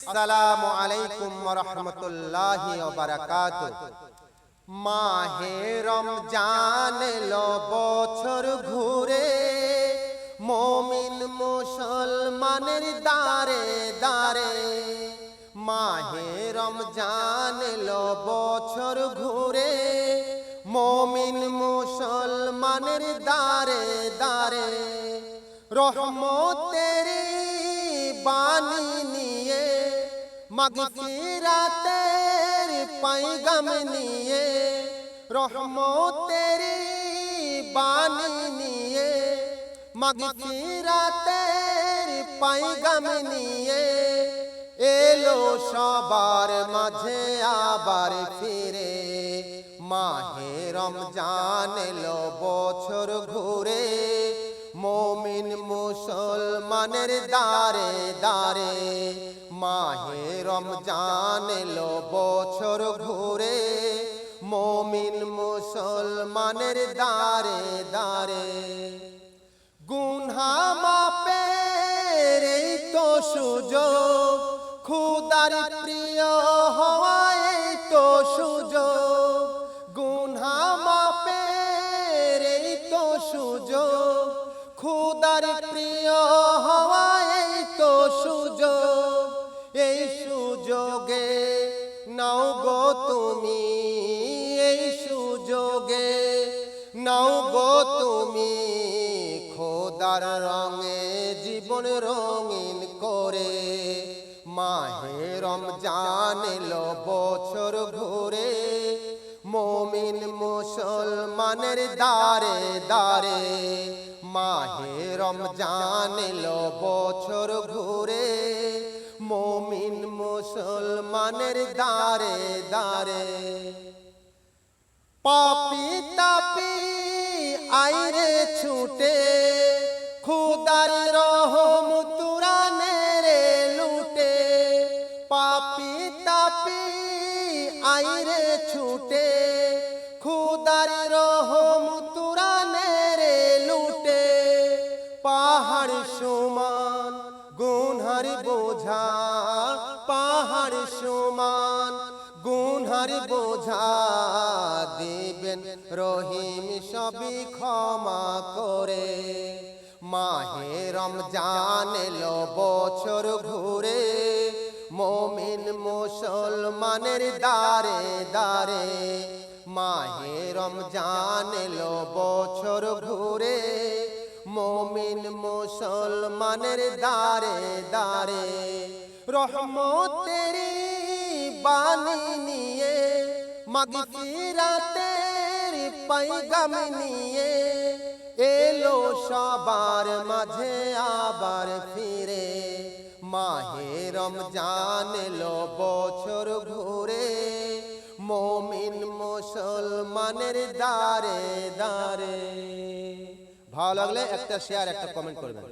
আসসালামু আলাইকুম রহমতুল্লাহি বারাকাত মাহে রমজান এলো, বছর ঘুরে মমিন মুসলমানের দারে দারে মাহে রমজান এলো, বছর ঘুরে মমিন মুসলমানের দারে দারে রহমতের বাণী নিয়ে মগফিরাতের পাইগাম নিয়ে, রহমতের বাণী নিয়ে মগফিরাতের পাইগাম নিয়ে এলো সবার মাঝে আবার ফিরে। মাহে রমজান এলো বছর ঘুরে, মমিন মুসলমানের দারে দারে মাহে রমজান এলো, বছর ঘুরে মমিন মুসলমানের দারে দারে গুনহা মাপের এই তো সুযোগ, খুদার প্রিয় হওয়ায় তো সুযোগ। গুনহা মাপের এই তো সুযোগ, খুদার প্রিয় সুযোগে নাও গো তুমি এই সুযোগে। নাও গো তুমি খোদার রঙে, জীবন রঙিন করে। মাহে রমজান এলো বছর ঘুরে। মমিন মুসলমানের দারে দারে রমজান এলো বছর ঘুরে। মমিন মুসলমানের দারে দারে পাপি তাপি আইরে ছুটে, খুদার রহম তুরানে রে লুটে। পাপি তাপি আইরে ছুটে, খুদার রহম তুরানে রে লুটে। পাহাড় সমান গুনহার বোঝা সমান গুনহার বোঝা দিবেন। রহিম সবই ক্ষমা করে। মাহে রমজান এলো বছর ঘুরে। মমিন মুসলমানের দারে দারে মাহে রমজান এলো বছর ঘুরে। মমিন মুসলমানের দারে দারে রহমতের বাণী নিয়ে মগফিরাতের পাইগাম নিয়ে, এলো সবার মাঝে আবার ফিরে। মাহে রমজান এলো বছর ঘুরে, মমিন মুসলমানের দারে দারে ভালো লাগলে একটা শেয়ার একটা কমেন্ট করবেন।